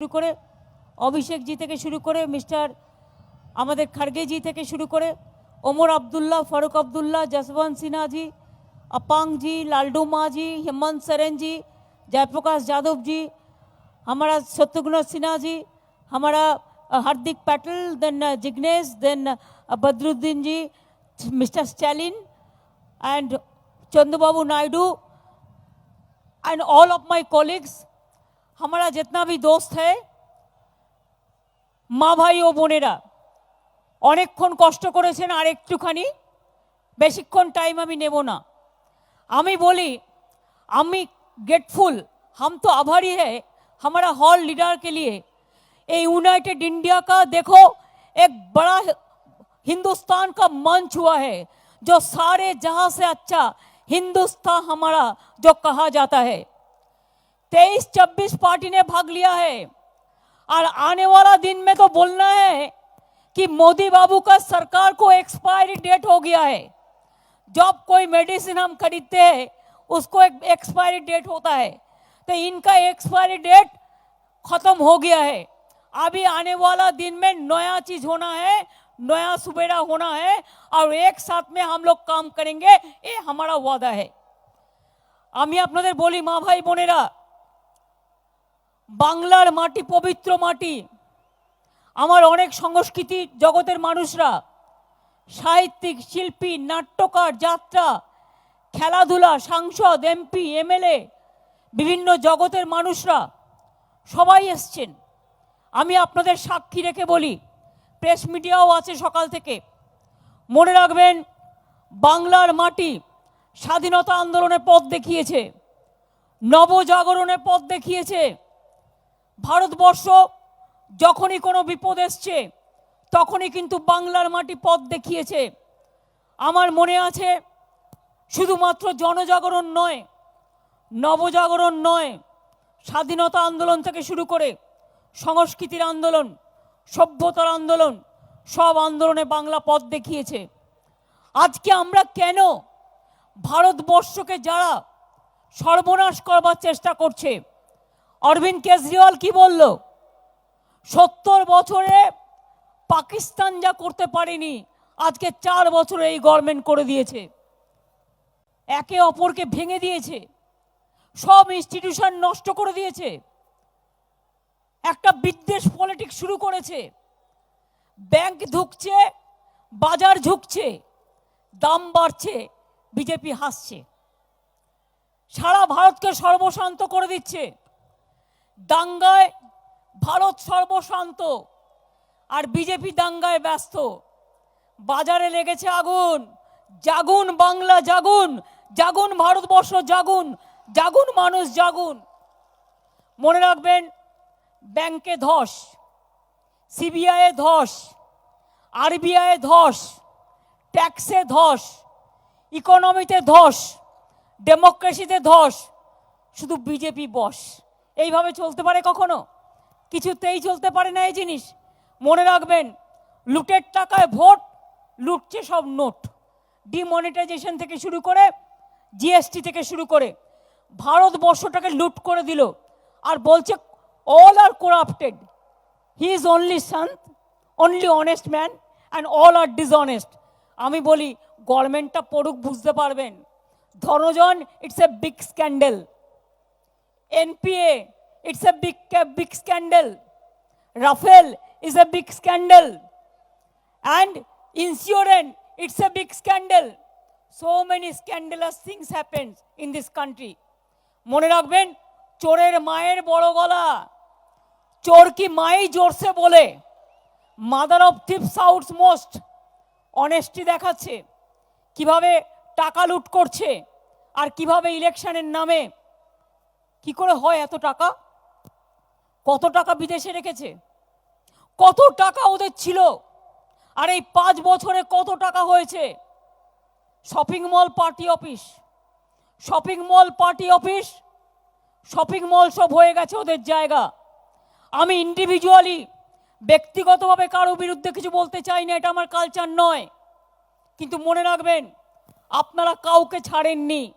শুরু করে অভিষেকজি থেকে শুরু করে মিস্টার আমাদের খার্গেজি থেকে শুরু করে ওমর আবদুল্লাহ ফারুক अब्दुल्ला जसवंत सिन्हा जी अपांग जी लालडू माँ जी हेमंत सोरेन जी जयप्रकाश यादव जी हमारा शत्रुघ्न सिन्हा जी हमारा अ, Hardik Patel then Jignesh then Badruddin ji mister Stalin and Chandrababu Naidu and all of my colleagues हमारा जितना भी दोस्त है মা ভাই ও বোনেরা অনেকক্ষণ কষ্ট করেছেন আর একটুখানি বেশিক্ষণ টাইম আমি নেব না আমি বলি আমি ग्रेटफुल हम तो आभारी है हमारा हॉल लीडर के लिए ये यूनाइटेड इंडिया का देखो एक बड़ा हिंदुस्तान का मंच हुआ है जो सारे जहां से अच्छा हिंदुस्तान हमारा जो कहा जाता है तेईस छब्बीस पार्टी ने भाग लिया है और आने वाला दिन में तो बोलना है कि मोदी बाबू का सरकार को एक्सपायरी डेट हो गया है जब कोई मेडिसिन हम खरीदते हैं उसको एक एक्सपायरी डेट होता है तो इनका एक्सपायरी डेट खत्म हो गया है अभी आने वाला दिन में नया चीज होना है नया सुबेरा होना है और एक साथ में हम लोग काम करेंगे ये हमारा वादा है আমি আপনাদের বলি মা ভাই বোনেরা বাংলার মাটি, পবিত্র মাটি। আমার অনেক সংস্কৃতি জগতের মানুষরা, সাহিত্যিক, শিল্পী, নাট্যকার, যাত্রা, খেলাধুলা, সাংসদ, এমপি, এমএলএ, বিভিন্ন জগতের মানুষরা সবাই এসছেন। আমি আপনাদের সাক্ষী রেখে বলি, প্রেস মিডিয়াও আছে সকাল থেকে। মনে রাখবেন, বাংলার মাটি স্বাধীনতা আন্দোলনে পথ দেখিয়েছে নবজাগরণে পথ দেখিয়েছে ভারতবর্ষ যখনই কোনো বিপদ এসছে, তখনই কিন্তু বাংলার মাটি পথ দেখিয়েছে। আমার মনে আছে, শুধুমাত্র জনজাগরণ নয়, নবজাগরণ নয়, স্বাধীনতা আন্দোলন থেকে শুরু করে সংস্কৃতির আন্দোলন, সভ্যতার আন্দোলন, সব আন্দোলনে বাংলা পথ দেখিয়েছে। আজকে আমরা কেন ভারতবর্ষকে যারা সর্বনাশ করবার চেষ্টা করছে অরবিন্দ কেজরিওয়াল কি বলল? সত্তর বছরে পাকিস্তান যা করতে পারেনি, আজকে চার বছরে এই গভর্নমেন্ট করে দিয়েছে। একে অপরকে ভেঙে দিয়েছে। সব ইনস্টিটিউশন নষ্ট করে দিয়েছে। একটা বিদ্বেষ পলিটিক্স শুরু করেছে। ব্যাংক ঢুকছে, বাজার ঝুঁকছে, দাম বাড়ছে, বিজেপি হাসছে। সারা ভারতকে সর্বশান্ত করে দিচ্ছে। দাঙ্গায় ভারত সর্বশান্ত আর বিজেপি দাঙ্গায় ব্যস্ত। বাজারে লেগেছে আগুন। জাগুন বাংলা, জাগুন। জাগুন ভারতবর্ষ, জাগুন। জাগুন মানুষ, জাগুন। মনে রাখবেন, ব্যাংকে ধস সিবিআইয়ে ধস আরবিআইয়ে ধস, ট্যাক্সে ধস, ইকোনমিতে ধস, ডেমোক্রেসিতে ধস, শুধু বিজেপি বস। এইভাবে চলতে পারে কখনো? কিছুতেই চলতে পারে না এই জিনিস। মনে রাখবেন, লুটের টাকায় ভোট, লুটছে সব নোট। ডিমনিটাইজেশন থেকে শুরু করে, জিএসটি থেকে শুরু করে, ভারতবর্ষটাকে লুট করে দিল। আর বলছে all are corrupted he is only Shanto only honest man and all are dishonest আমি বলি গভর্নমেন্টটা পড়ুক, বুঝতে পারবেন। ধনজন it's a big scandal NPA, it's a big, a big scandal. Rafale is a big scandal. And insurance, it's a big scandal. So many scandalous things happened in this country. মনে রাখবেন চোরের মায়ের বড় গলা চোর কি মাই জোরসে বলে mother of thief shouts most honesty দেখাচ্ছে কীভাবে টাকা লুট করছে আর কীভাবে ইলেকশনের নামে কি করে হয় এত টাকা? কত টাকা বিদেশে রেখেছে? কত টাকা ওদের ছিল? আর এই পাঁচ বছরে কত টাকা হয়েছে? Shopping mall party office. Shopping mall party office. Shopping mall সব হয়ে গেছে ওদের জায়গা। আমি ইন্ডিভিজুয়ালি ব্যক্তিগতভাবে কারও বিরুদ্ধে কিছু বলতে চাই না, এটা আমার কালচার নয়। কিন্তু মনে রাখবেন, আপনারা কাউকে ছাড়েননি।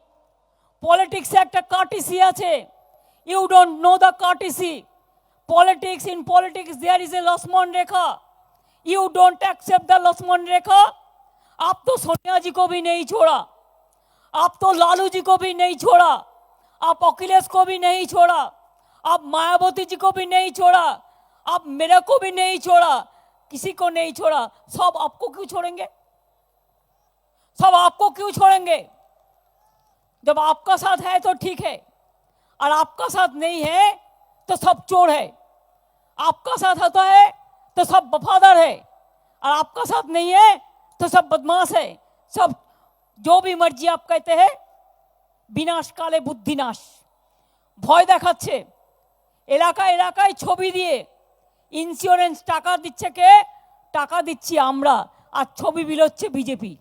পলিটিক্সে একটা কাটিসি আছে। You don't know the courtesy. Politics, in politics, there is a Lasman Rekha. You don't accept the Lasman Rekha. आप तो सोनिया जी को भी नहीं छोड़ा। आप तो लालू जी को भी नहीं छोड़ा। आप अखिलेश को भी नहीं छोड़ा। आप मायावती जी को भी नहीं छोड़ा। आप मेरा को भी नहीं छोड़ा। किसी को नहीं छोड़ा। सब आपको क्यों छोड़ेंगे? सब आपको क्यों छोड़ेंगे? जब आपका साथ है तो ठीक है। और आपका साथ नहीं है तो सब चोर है आपका साथ होता है तो सब वफादार है और आपका साथ नहीं है तो सब बदमाश है सब जो भी मर्जी आप कहते हैं বিনাশ কালে বুদ্ধিনাশ ভয় দেখাচ্ছে এলাকায় এলাকায় ছবি দিয়ে ইন্স্যুরেন্স টাকা দিচ্ছে কে টাকা দিচ্ছি আমরা আর ছবি বিলোচ্ছে বিজেপি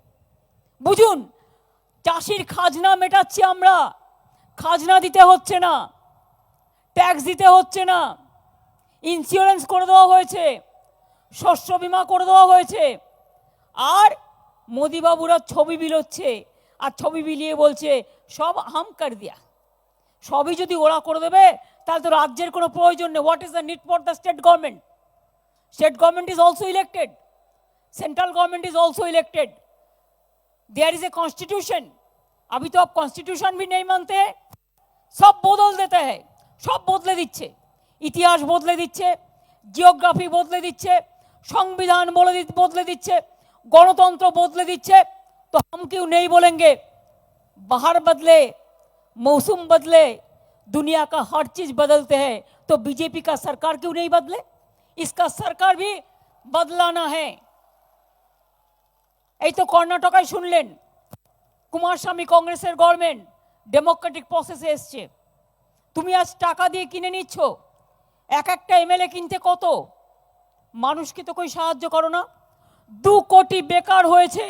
বুঝুন চাষির খাজনা মেটাচ্ছি আমরা খাজনা দিতে হচ্ছে না ট্যাক্স দিতে হচ্ছে না ইন্স্যুরেন্স করে দেওয়া হয়েছে শস্য বীমা করে দেওয়া হয়েছে আর মোদিবাবুরা ছবি বিলোচ্ছে আর ছবি বিলিয়ে বলছে সব হাম কর দিয়া সবই যদি ওরা করে দেবে তাহলে তো রাজ্যের কোনো প্রয়োজন নেই what is the need for the state government state government is also elected central government is also elected there is a constitution अभी तो आप कॉन्स्टिट्यूशन भी नहीं मानते हैं সব বদল দিতে হয় সব বদলে দিচ্ছে ইতিহাস বদলে দিচ্ছে জিওগ্রাফি বদলে দিচ্ছে সংবিধান বলে দি- বদলে দিচ্ছে গণতন্ত্র বদলে দিচ্ছে तो हम क्यों नहीं बोलेंगे बाहर बदले मौसम बदले दुनिया का हर चीज बदलते हैं तो बीजेपी का सरकार क्यों नहीं बदले इसका सरकार भी बदलाना है এই তো কর্ণাটকায় শুনলেন কুমারস্বামী কংগ্রেসের গভর্নমেন্ট ডেমোক্রেটিক প্রসেসে এসছে তুমি আজ টাকা দিয়ে কিনে নিচ্ছ এক একটা এমএলএ কিনতে কত মানুষকে তো কই সাহায্য করো না দু কোটি বেকার হয়েছে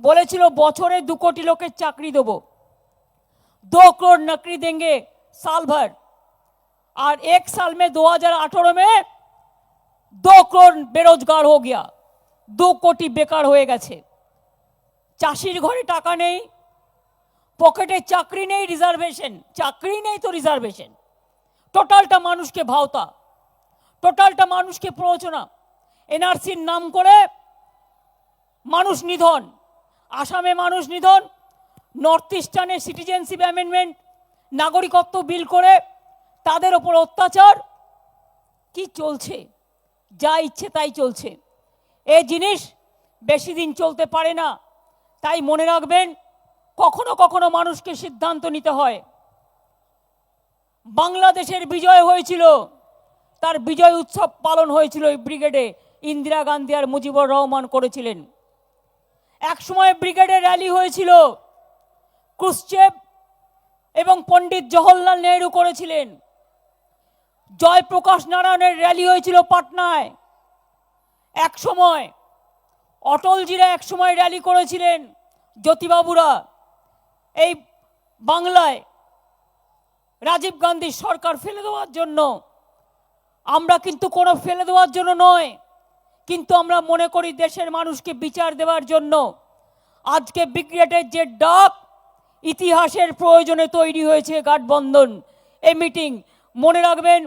বলেছিল বছরে দু কোটি লোকের চাকরি দেবো दो करोड़ नौकरी देंगे साल भर और एक साल में 2018 में दो करोड़ बेरोजगार हो गया দু কোটি বেকার হয়ে গেছে চাষির ঘরে টাকা নেই পকেটে চাকরি নেই রিজার্ভেশন চাকরি নেই তো রিজার্ভেশন টোটালটা মানুষকে ভাওতা। টোটালটা মানুষকে প্ররোচনা। এনআরসির নাম করে মানুষ নিধন। আসামে মানুষ নিধন। নর্থ ইস্টার্নে সিটিজেনশিপ অ্যামেন্ডমেন্ট নাগরিকত্ব বিল করে তাদের ওপর অত্যাচার। কি চলছে? যা ইচ্ছে তাই চলছে। এ জিনিস বেশি দিন চলতে পারে না। তাই মনে রাখবেন কখনো কখনো মানুষকে সিদ্ধান্ত নিতে হয়। বাংলাদেশের বিজয় হয়েছিল, তার বিজয় উৎসব পালন হয়েছিল এই ব্রিগেডে, ইন্দিরা গান্ধী আর মুজিবুর রহমান করেছিলেন। একসময় ব্রিগেডে র্যালি হয়েছিল ক্রুশ্চেভ এবং পণ্ডিত জওহরলাল নেহরু করেছিলেন। জয়প্রকাশ নারায়ণের র্যালি হয়েছিল পাটনায়। এক সময় অটলজিরা এক সময় র্যালি করেছিলেন, জ্যোতিবাবুরা। এই বাংলায় রাজীব গান্ধীর সরকার ফেলে দেওয়ার জন্য, আমরা কিন্তু কোনো ফেলে দেওয়ার জন্য নয়, কিন্তু আমরা মনে করি দেশের মানুষকে বিচার দেওয়ার জন্য। আজকে ব্রিগেডের যে ডাক, ইতিহাসের প্রয়োজনে তৈরি হয়েছে গাঠবন্ধন। এই মিটিং, মনে রাখবেন,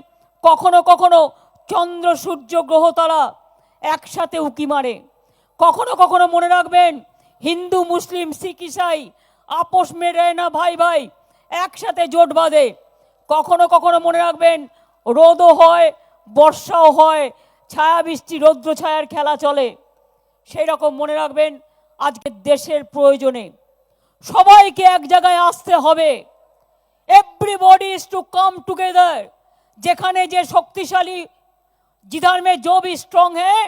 কখনো কখনো চন্দ্র, সূর্য, গ্রহ তারা একসাথে উকি মারে। কখনো কখনো মনে রাখবেন, হিন্দু, মুসলিম, শিখ, ইসাই আপোষ মেরে না ভাই ভাই একসাথে জোট বাঁধে কখনো কখনো মনে রাখবেন রোদও হয় বর্ষাও হয় ছায়া বৃষ্টি রৌদ্র ছায়ার খেলা চলে সেই রকম মনে রাখবেন আজকে দেশের প্রয়োজনে সবাইকে এক জায়গায় আসতে হবে everybody is to come together যেখানে যে শক্তিশালী जिधर में जो भी स्ट्रांग है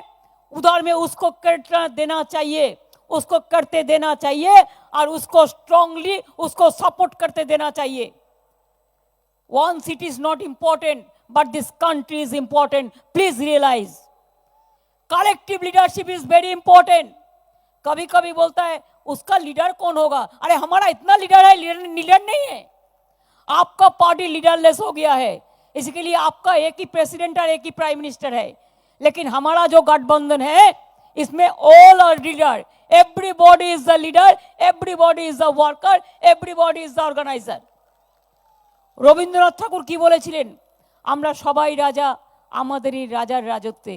उधर में उसको करना देना चाहिए उसको करते देना चाहिए और उसको स्ट्रांगली उसको सपोर्ट करते देना चाहिए। One city is not important, but this country is important. Please realize collective leadership is very important कभी कभी बोलता है, उसका लीडर कौन होगा? अरे, हमारा इतना लीडर है लीडर लीडर नहीं है। आपका पार्टी लीडरलेस हो गया है। इसके लिए आपका एक ही प्रेसिडेंट और एक ही प्राइम मिनिस्टर है। लेकिन हमारा जो गठबंधन है इसमें all are leader everybody is the leader everybody is the worker everybody is the organiser Rabindranath Thakur কি বলেছিলেন আমরা সবাই রাজা আমাদেরই রাজার রাজত্বে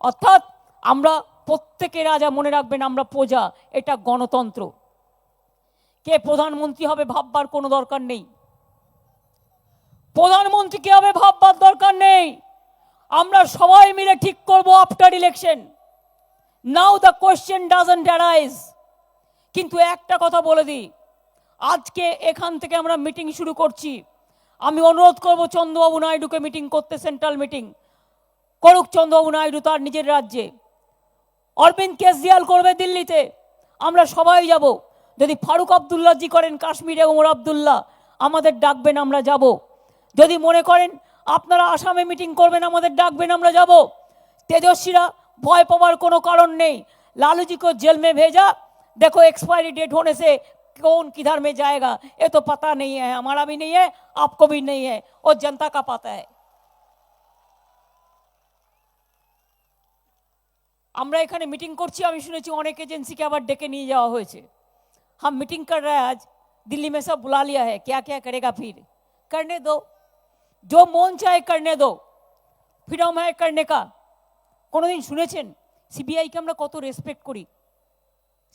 অর্থাৎ আমরা প্রত্যেকে রাজা মনে রাখবেন আমরা প্রজা এটা গণতন্ত্র কে প্রধানমন্ত্রী হবে ভাববার কোনো দরকার নেই প্রধানমন্ত্রী কে হবে ভাববার দরকার নেই আমরা সবাই মিলে ঠিক করব after election now the question doesn't arise কিন্তু একটা কথা বলে দিই আজকে এখান থেকে আমরা মিটিং শুরু করছি আমি অনুরোধ করব চন্দ্রবাবু নাইডুকে মিটিং করতে সেন্ট্রাল মিটিং করুক চন্দ্রবাবু নাইডু তার নিজের রাজ্যে অরবিন্দ কেজরিওয়াল করবে দিল্লিতে আমরা সবাই যাব যদি ফারুক আবদুল্লাজি করেন কাশ্মীরে ওমর আবদুল্লাহ আমাদের ডাকবেন আমরা যাব যদি মনে করেন আপনারা আসামে মিটিং করবেন আমাদের ডাকবেন আমরা যাব তেজস্বীরা ভয় পাওয়ার কোনো কারণ নেই लालू जी को जेल में भेजा देखो एक्सपायरी डेट होने से कौन किधर में जाएगा ये तो पता नहीं है हमारा भी नहीं है आपको भी नहीं है और जनता का पता है আমরা এখানে মিটিং করছি আমি শুনেছি অনেক एजेंसी আবার ডেকে নিয়ে যাওয়া হয়েছে हम मीटिंग कर रहे हैं आज दिल्ली में सब बुला लिया है क्या क्या करेगा फिर करने दो जो মন চায় करने दो ফ্রিডম है करने का কোনোদিন শুনেছেন? সিবিআইকে আমরা কত রেসপেক্ট করি।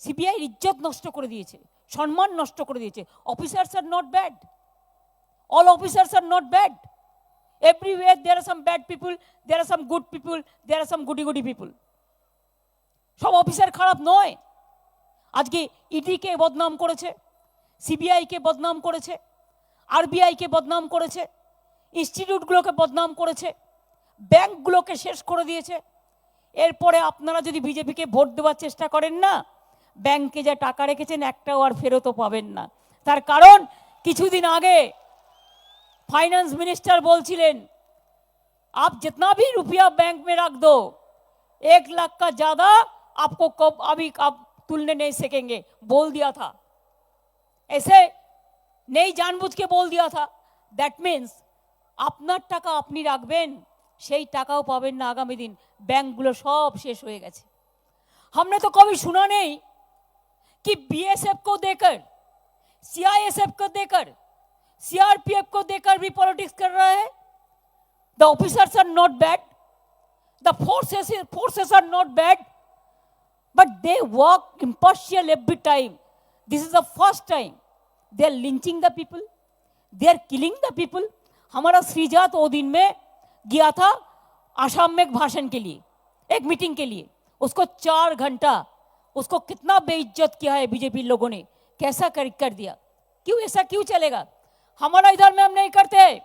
সিবিআই ইজ্জত নষ্ট করে দিয়েছে, সম্মান নষ্ট করে দিয়েছে। Officers are not bad all officers are not bad everywhere there are some bad people there are some good people there are some goody goody people সব অফিসার খারাপ নয়। আজকে ইডিকে বদনাম করেছে সিবিআইকে বদনাম করেছে আরবিআইকে বদনাম করেছে ইনস্টিটিউটগুলোকে বদনাম করেছে ব্যাংকগুলোকে শেষ করে দিয়েছে। এরপরে আপনারা যদি বিজেপিকে ভোট দেওয়ার চেষ্টা করেন না, ব্যাংকে যা টাকা রেখেছেন একটাও আর ফেরতও পাবেন না। তার কারণ, কিছুদিন আগে ফাইন্যান্স মিনিস্টার বলছিলেন, আপ जितना ভি রুপিয়া ব্যাংক মে রাখ দো, এক লাখ কা জাদা আপকো কব अभी আপ তুলনে নেই সেকেঙ্গে। বল দিয়া থা। এসে নেই জানবুঝকে বল দিয়া থা। দ্যাট दैट আপনার টাকা আপনি রাখবেন সেই টাকাও পাবেন না আগামী দিন ব্যাংকগুলো সব শেষ হয়ে গেছে हमने तो कभी सुना नहीं कि बीएसएफ को देकर सीआईएसएफ को देकर सीआरपीएफ को देकर भी पॉलिटिक्स कर रहा है the officers are not bad the forces forces are not bad but they work impartial every time. This is the first time they are lynching the people, they are killing the people. हमारा श्रीजात वो दिन में गया था आसाम में एक भाषण के लिए, एक मीटिंग के लिए। उसको चार घंटा, उसको कितना बेइज्जत किया है बीजेपी लोगों ने, कैसा कर कर दिया? क्यों, ऐसा क्यों चलेगा? हमारा इधर में हम नहीं करते।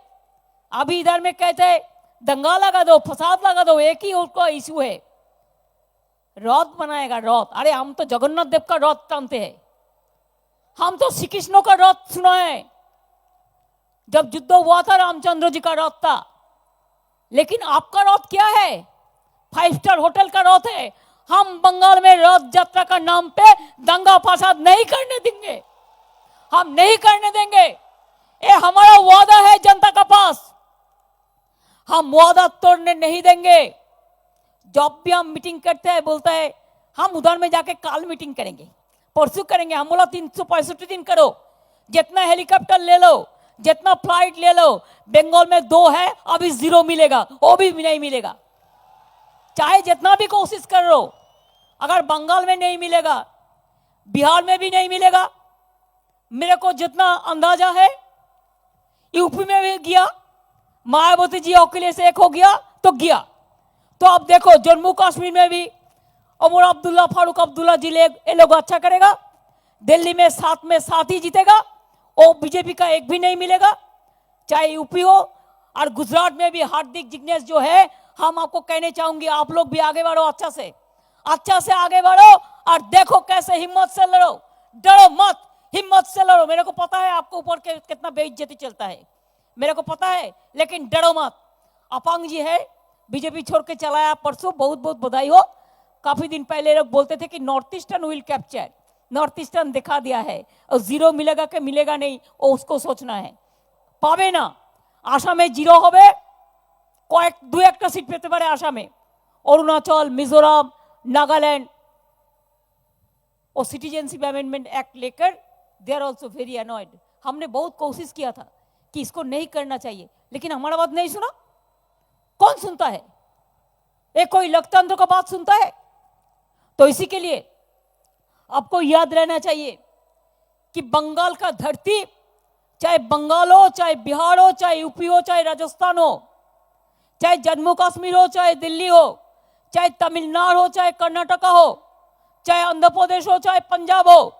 अभी इधर में कहते हैं, दंगा लगा दो, फसाद लगा दो, एक ही उसका इशू है। रथ बनाएगा रथ अरे, हम तो जगन्नाथ देव का रथ टानते हैं। हम तो श्री कृष्णों का रथ सुना है। जब युद्ध हुआ था, रामचंद्र जी का रथ था। लेकिन आपका रथ क्या है? फाइव स्टार होटल का रथ है। हम बंगाल में रथ यात्रा का नाम पे दंगा फसाद नहीं करने देंगे। हम नहीं करने देंगे। ये हमारा वादा है जनता का पास। हम वादा तोड़ने नहीं देंगे। जब भी हम मीटिंग करते हैं, बोलता है, हम उधर में जाके काल मीटिंग करेंगे। परसों करेंगे। हम बोला, तीन सौ पैंसठ दिन करो। जितना हेलीकॉप्टर ले लो जितना फ़्लाइट ले लो, बंगाल में दो है, अभी ज़ीरो मिलेगा, वो भी नहीं मिलेगा। चाहे जितना भी कोशिश कर लो, अगर बंगाल में नहीं मिलेगा, बिहार में भी नहीं मिलेगा, मेरे को जितना अंदाज़ा है, यूपी में भी गया, मायावती जी अकेले से एक हो गया तो गया। तो अब देखो, जम्मू कश्मीर में भी उमर अब्दुल्ला, फारूक अब्दुल्ला जी ले लोग अच्छा करेगा, दिल्ली में सात में सात ही जीतेगा वो बीजेपी का एक भी नहीं मिलेगा, चाहे यूपी हो और गुजरात में भी हार्दिक जिग्नेश जो है, हम आपको कहने चाहूँगी, आप लोग भी आगे बढ़ो अच्छा से। अच्छा से आगे बढ़ो और देखो कैसे हिम्मत से लड़ो। डरो मत, हिम्मत से लड़ो। मेरे को पता है आपको ऊपर के कितना बेइज्जती चलता है। मेरे को पता है, लेकिन डरो मत। अपांग जी है, बीजेपी छोड़ के चलाया परसों बहुत बहुत बधाई हो। काफ़ी दिन पहले लोग बोलते थे कि north eastern will capture. North eastern दिखा दिया है और जीरो मिलेगा कि मिलेगा नहीं वो उसको सोचना है পাবে না আসামে জিরো হবে কয়েক দু একটা সিট পেতে পারে আসামে অরুণাচল মিজোরাম नागालैंड और सिटीजनशिप अमेंडमेंट एक्ट लेकर they are also very annoyed हमने बहुत कोशिश किया था कि इसको नहीं करना चाहिए लेकिन हमारा बात नहीं सुना कौन सुनता है ये कोई लोकतंत्र का बात सुनता है तो इसी के लिए आपको याद रहना चाहिए कि बंगाल का धरती, चाहे बंगाल हो, चाहे बिहार हो, चाहे यूपी हो, चाहे राजस्थान हो, चाहे जम्मू कश्मीर हो, चाहे दिल्ली हो, चाहे तमिलनाडु हो, चाहे कर्नाटका हो, चाहे आंध्र प्रदेश हो, चाहे पंजाब हो,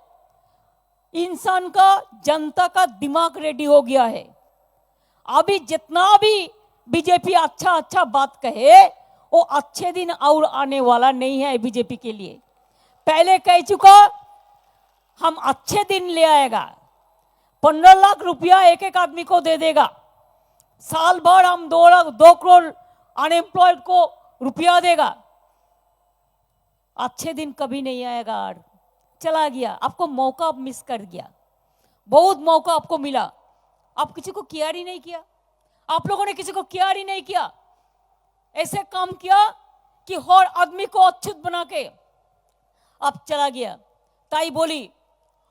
इंसान का, जनता का दिमाग रेडी हो गया है। अभी जितना भी बीजेपी अच्छा अच्छा बात कहे, वो अच्छे दिन और आने वाला नहीं है बीजेपी के लिए। पहले कह चुका, हम अच्छे दिन ले आएगा। पंद्रह लाख रुपया एक एक आदमी को दे देगा। साल भर हम दो लाख, दो करोड़ अनएम्प्लॉयड को रुपया देगा। अच्छे दिन कभी नहीं आएगा और चला गया। आपको मौका आप मिस कर गया। बहुत मौका आपको मिला। आप किसी को केयर ही नहीं किया। आप लोगों ने किसी को केयर ही नहीं किया। ऐसे काम किया कि हर आदमी को अच्छुत बना के अब चला गया তাই বলি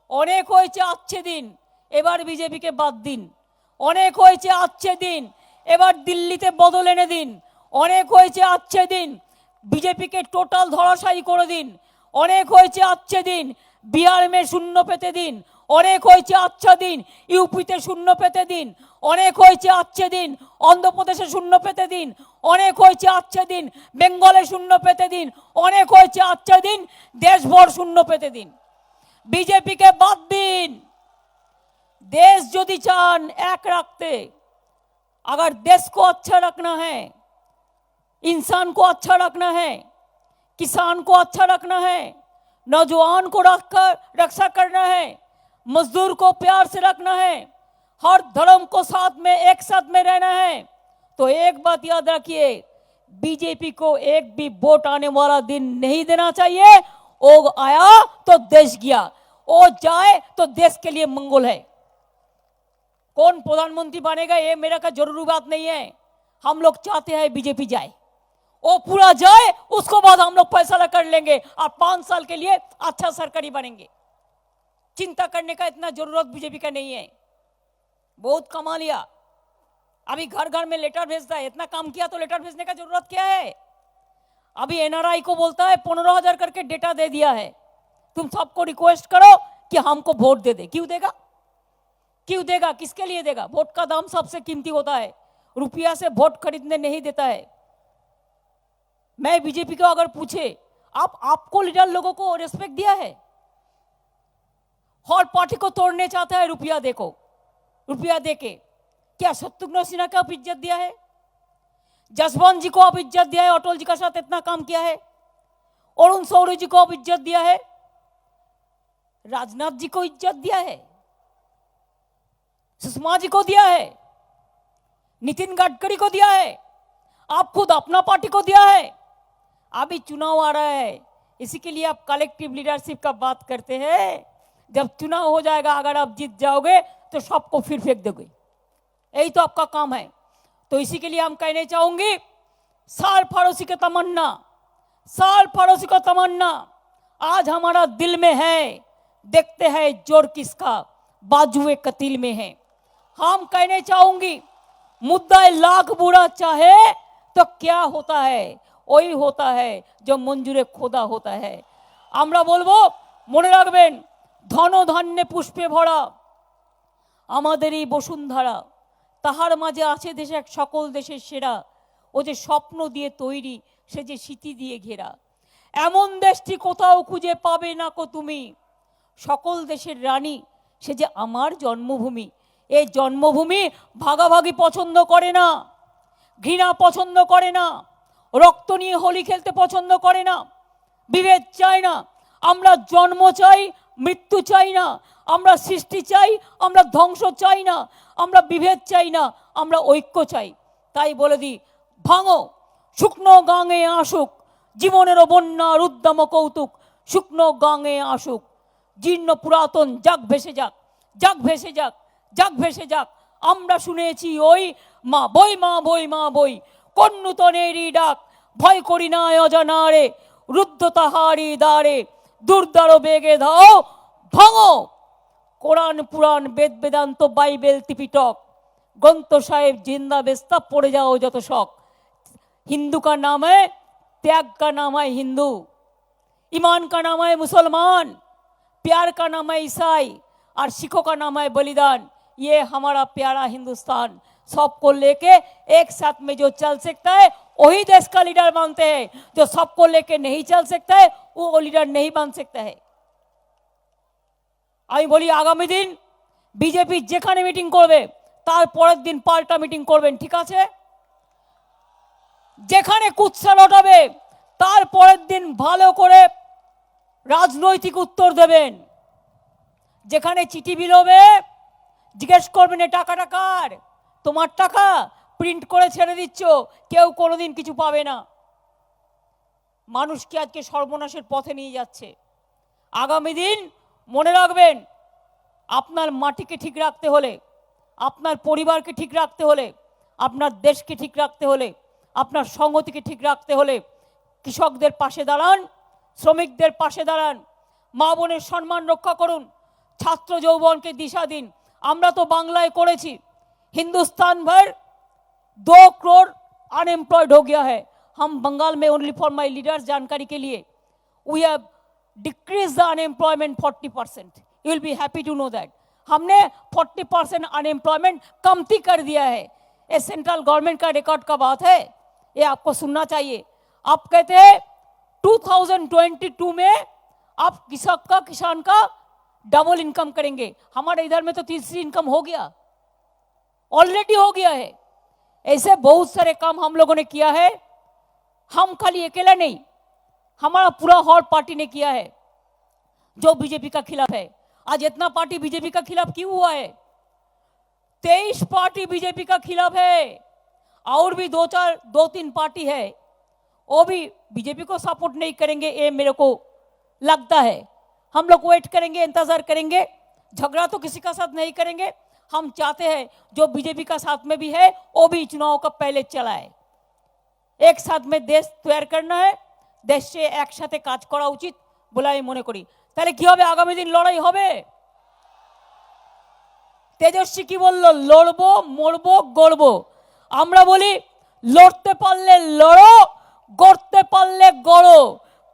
অনেক হয়েছে আচ্ছে দিন এবার বিজেপিকে বাদ দিন অনেক হয়েছে আচ্ছে দিন এবার দিল্লিতে বদল এনে দিন অনেক হয়েছে আচ্ছে দিন বিজেপিকে টোটাল ধরাশায়ী করে দিন অনেক হয়েছে আচ্ছে দিন বিহার মে শূন্য পেতে দিন অনেক হয়েছে আচ্ছা দিন ইউপিতে শূন্য পেতে দিন অনেক হয়েছে আচ্ছে দিন অন্ধ্রপ্রদেশে শূন্য পেতে দিন অনেক হয়েছে আচ্ছে দিন বেঙ্গলে শূন্য পেতে দিন অনেক হয়েছে আচ্ছা দিন দেশভর শূন্য পেতে দিন বিজেপিকে বাদ দিন देश यदि चान एक रखते अगर देश को अच्छा रखना है इंसान को अच्छा रखना है किसान को अच्छा रखना है नौजवान को रखकर रक्षा करना है मजदूर को प्यार से रखना है हर धर्म को साथ में, एक साथ में रहना है। तो एक बात याद रखिए, बीजेपी को एक भी वोट आने वाला दिन नहीं देना चाहिए। ओ आया तो देश गया ओ जाए तो देश के लिए मंगल है। कौन प्रधानमंत्री बनेगा, ये मेरा का ज़रूरी बात नहीं है। हम लोग चाहते हैं बीजेपी जाए। वो पूरा जाए, उसको बाद हम लोग फैसला कर लेंगे और पाँच साल के लिए अच्छा सरकारी बनेंगे। चिंता करने का इतना ज़रूरत बीजेपी का नहीं है। बहुत कमा लिया। अभी घर घर में लेटर भेजता है। इतना काम किया तो लेटर भेजने का ज़रूरत क्या है? अभी एनआरआई को बोलता है, पंद्रह हज़ार करके डेटा दे दिया है। तुम सबको रिक्वेस्ट करो कि हमको वोट दे दे। क्यों देगा? क्यों देगा? किसके लिए देगा? वोट का दाम सबसे कीमती होता है। रुपया से वोट खरीदने नहीं देता है। मैं बीजेपी को अगर पूछे, आप, आपको लीडर लोगों को रेस्पेक्ट दिया है? हर पार्टी को तोड़ने चाहता है, रुपया देखो। रुपया देके। क्या शत्रुघ्न सिन्हा का आप इज़्ज़त दिया है? जसवंत जी को आप इज़्ज़त दिया है? अटल जी का साथ इतना काम किया है? अरुण सौरी जी को आप इज़्ज़त दिया है? राजनाथ जी को इज़्ज़त दिया है? सुषमा जी को दिया है? नितिन गडकरी को दिया है? आप खुद अपना पार्टी को दिया है? अभी चुनाव आ रहा है। इसी के लिए आप कलेक्टिव लीडरशिप का बात करते हैं। जब चुनाव हो जाएगा, अगर आप जीत जाओगे तो सबको फिर फेंक दोगे यही तो आपका काम है तो इसी के लिए हम कहने चाहूंगी साल पड़ोसी का तमन्ना साल पड़ोसी का तमन्ना आज हमारा दिल में है देखते हैं जोर किसका बाजुए कतील में है हम कहने चाहूंगी मुद्दा लाख बुरा चाहे तो क्या होता है वही होता है जो मंजूरे खोदा होता है আমরা বলবো মনে রাখবেন ধন ধান্যে পুষ্পে ভরা আমাদের এই বসুন্ধরা, তাহার মাঝে আছে দেশে এক সকল দেশের সেরা। ও যে স্বপ্ন দিয়ে তৈরি, সে যে স্মৃতি দিয়ে ঘেরা। এমন দেশটি কোথাও খুঁজে পাবে না কো তুমি? সকল দেশের রানী, সে যে আমার জন্মভূমি এই জন্মভূমি ভাগাভাগি পছন্দ করে না, ঘৃণা পছন্দ করে না, রক্ত নিয়ে হোলি খেলতে পছন্দ করে না। বিভেদ চায় না, আমরা জন্ম চাই মৃত্যু চাই না, আমরা সৃষ্টি চাই, আমরা ধ্বংস চাই না, আমরা বিভেদ চাই না, আমরা ঐক্য চাই। তাই বলে দিই, ভাঙো, শুকনো গাঙে আসুক, জীবনেরও বন্যার উদ্যম কৌতুক, শুকনো গাঙে আসুক, জীর্ণ পুরাতন যাক ভেসে যাক যাক ভেসে যাক যাক ভেসে যাক, আমরা শুনেছি ওই মা বই মা বই মা বই কোন নূতনেরই ডাক, ভয় করি না অজানারে, রুদ্ধ তাহারি দ্বারে দুর্দার বেগে দাও ভাঙো কোরআন পুরাণ বেদ বেদান্ত বাইবেল ত্রিপিটক গ্রন্থ সাহেব জিন্দা বেস্তা পড়ে যাও যত শখ हिंदू का नाम है त्याग का नाम है हिंदू ईमान का नाम है मुसलमान प्यार का नाम है ईसाई और सिखों का नाम है बलिदान ये हमारा प्यारा हिंदुस्तान सबको लेके एक साथ में जो चल सकता है वही देश का लीडर बनते हैं जो सबको लेके नहीं चल सकता है वो लीडर नहीं बन सकता है আমি বলি আগামী দিন বিজেপি যেখানে মিটিং করবে তার পরের দিন পাল্টা মিটিং করবেন ঠিক আছে যেখানে কুৎসা লটাবে তার পরের দিন ভালো করে রাজনৈতিক উত্তর দেবেন যেখানে চিঠি বিলোবে জিজ্ঞেস করবেন এ টাকাটা কার তোমার টাকা প্রিন্ট করে ছেড়ে দিচ্ছ কেউ কোনোদিন কিছু পাবে না মানুষকে আজকে সর্বনাশের পথে নিয়ে যাচ্ছে আগামী দিন মনে রাখবেন আপনার মাটিকে ঠিক রাখতে হলে আপনার পরিবারকে ঠিক রাখতে হলে আপনার দেশকে ঠিক রাখতে হলে আপনার সংগতিকে ঠিক রাখতে হলে কৃষকদের পাশে দাঁড়ান শ্রমিকদের পাশে দাঁড়ান মা বোনের সম্মান রক্ষা করুন ছাত্র যৌবনকে দিশা দিন আমরা তো বাংলায় করেছি हिंदुस्तान भर दो करोड़ अनएम्प्लॉयड हो गया है हम बंगाल में ओनली फॉर माई लीडर्स जानकारी के लिए we have decrease the unemployment forty percent you will be happy to know that हमने फोर्टी परसेंट अनएम्प्लॉयमेंट कमती कर दिया है। ये सेंट्रल गवर्नमेंट का रिकॉर्ड का बात है। ये आपको सुनना चाहिए। आप कहते हैं 2022 में आप किसान का किसान का डबल इनकम करेंगे। हमारे इधर में तो तीसरी इनकम हो गया। ऑलरेडी हो गया है। ऐसे बहुत सारे काम हम लोगों ने किया है। हम खाली अकेला नहीं, हमारा पूरा हॉल पार्टी ने किया है, जो बीजेपी का खिलाफ है। आज इतना पार्टी बीजेपी का खिलाफ क्यों हुआ है? तेईस पार्टी बीजेपी का खिलाफ है, और भी दो चार, दो तीन पार्टी है, वो भी बीजेपी को सपोर्ट नहीं करेंगे, ये मेरे को लगता है। हम लोग वेट करेंगे, इंतज़ार करेंगे, झगड़ा तो किसी का साथ नहीं करेंगे। हम चाहते हैं, जो बीजेपी का साथ में भी है, वो भी चुनाव का पहले चलाए এক সাথ মে দেশ তৈরি করনা है দেশে একসাথে কাজ করা উচিত বলে আমি মনে করি। তাহলে কি হবে? আগামী দিন লড়াই হবে? তেজস্বী কি বলল? লড়বো, মরবো, গড়বো। আমরা বলি, লড়তে পারলে লড়ো, গড়তে পারলে গড়ো,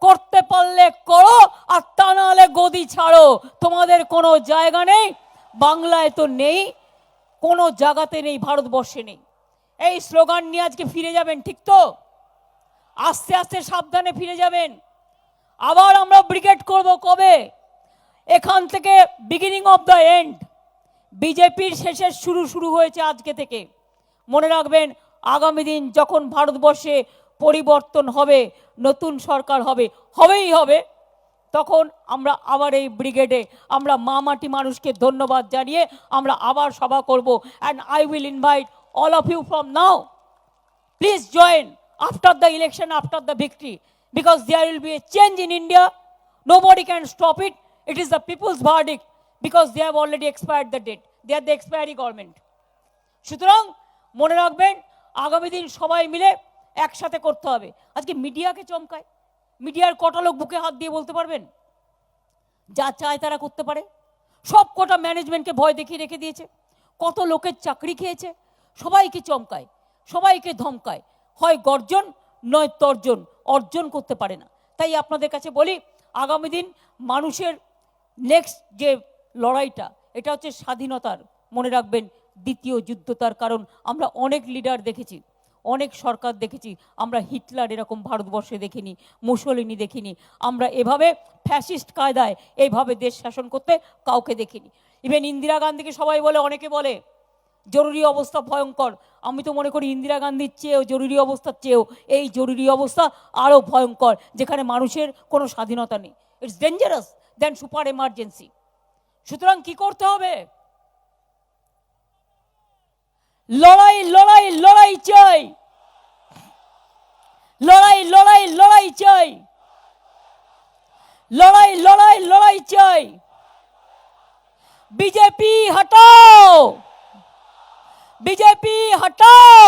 করতে পারলে করো, আর তা নাহলে গদি ছাড়ো। তোমাদের কোনো জায়গা নেই, বাংলায় তো নেই, কোনো জায়গাতে নেই, ভারতবর্ষে নেই। এই স্লোগান নিয়ে আজকে ফিরে যাবেন, ঠিক তো? আস্তে আস্তে সাবধানে ফিরে যাবেন। আবার আমরা ব্রিগেড করব কবে? এখান থেকে বিগিনিং অফ দ্য এন্ড বিজেপির শেষের শুরু শুরু হয়েছে আজকে থেকে। মনে রাখবেন, আগামী দিন যখন ভারতবর্ষে পরিবর্তন হবে, নতুন সরকার হবে, হবেই হবে, তখন আমরা আবার এই ব্রিগেডে আমরা মা মাটি মানুষকে ধন্যবাদ জানিয়ে আমরা আবার সভা করব। And I will invite all of you from now please join after the election, after the victory, because there will be a change in India. Nobody can stop it. It is the people's verdict because they have already expired the date. They are the expiry government. সুতরাং মনে রাখবেন আগামী দিন সবাই মিলে একসাথে করতে হবে আজকে মিডিয়াকে চমকায় মিডিয়ার কটা লোক বুকে হাত দিয়ে বলতে পারবেন যা চায় তারা করতে পারে সব কটা ম্যানেজমেন্টকে ভয় দেখিয়ে রেখে দিয়েছে কত লোকের চাকরি খেয়েছে সবাইকে চমকায়, সবাইকে ধমকায়। হয় গর্জন, নয় তর্জন, অর্জন করতে পারে না। তাই আপনাদের কাছে বলি, আগামী দিন মানুষের নেক্সট যে লড়াইটা, এটা হচ্ছে স্বাধীনতার, মনে রাখবেন, দ্বিতীয় যুদ্ধ তার কারণ। আমরা অনেক লিডার দেখেছি, অনেক সরকার দেখেছি। আমরা হিটলার এরকম ভারতবর্ষে দেখিনি, মুসলিনি দেখিনি। আমরা এভাবে ফ্যাসিস্ট কায়দায় এইভাবে দেশ শাসন করতে কাউকে দেখিনি। ইভেন ইন্দিরা গান্ধীকে সবাই বলে, অনেকে বলে জরুরি অবস্থা ভয়ঙ্কর। আমি তো মনে করি ইন্দিরা গান্ধীর চেয়েও জরুরি অবস্থার চেয়েও এই জরুরি অবস্থা আরও ভয়ঙ্কর, যেখানে মানুষের কোনো স্বাধীনতা নেই। It's dangerous then super emergency সুতরাং কি করতে হবে? লড়াই লড়াই লড়াই চাই। লড়াই লড়াই লড়াই চাই। লড়াই লড়াই লড়াই চাই। বিজেপি, হটাও! बीजेपी हटाओ